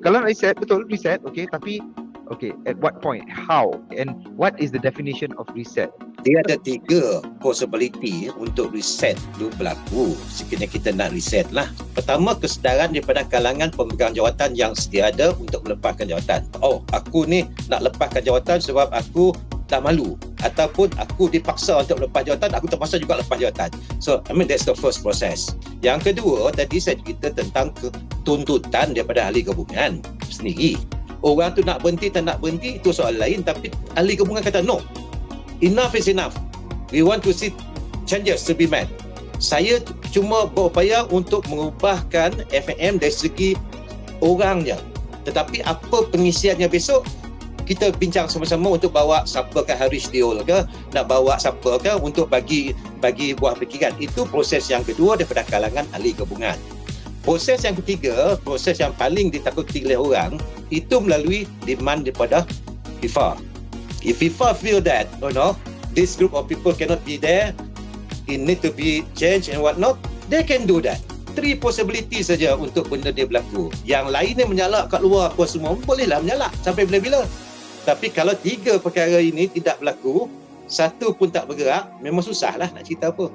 Kalau nak reset, betul reset, okay. Tapi, okay, at what point, how, and what is the definition of reset? Dia ada tiga possibility untuk reset tu berlaku sekiranya kita nak reset lah. Pertama, kesedaran daripada kalangan pemegang jawatan yang sedia ada untuk melepaskan jawatan. Oh, aku ni nak lepaskan jawatan sebab aku tak malu ataupun aku dipaksa untuk lepas jawatan aku terpaksa juga lepas jawatan. So I mean that's the first process. Yang kedua tadi saya cerita tentang tuntutan daripada ahli gabungan sendiri. Orang tu nak berhenti tak nak berhenti itu soal lain tapi ahli gabungan kata no enough is enough. We want to see changes to be made. Saya cuma berupaya untuk mengubahkan FMM dari segi orangnya. Tetapi apa pengisiannya besok kita bincang sama-sama untuk bawa siapa ke Haris Diol ke nak bawa siapa ke untuk bagi bagi buah fikiran itu proses yang kedua daripada kalangan ahli gabungan proses yang ketiga proses yang paling ditakuti oleh orang itu melalui demand daripada FIFA if FIFA feel that you know this group of people cannot be there it need to be changed and what not they can do that three possibility saja untuk benda dia berlaku. Yang lainnya menyalak kat luar apa semua, bolehlah menyalak sampai bila-bila. Tapi kalau tiga perkara ini tidak berlaku, satu pun tak bergerak, memang susahlah nak cerita apa.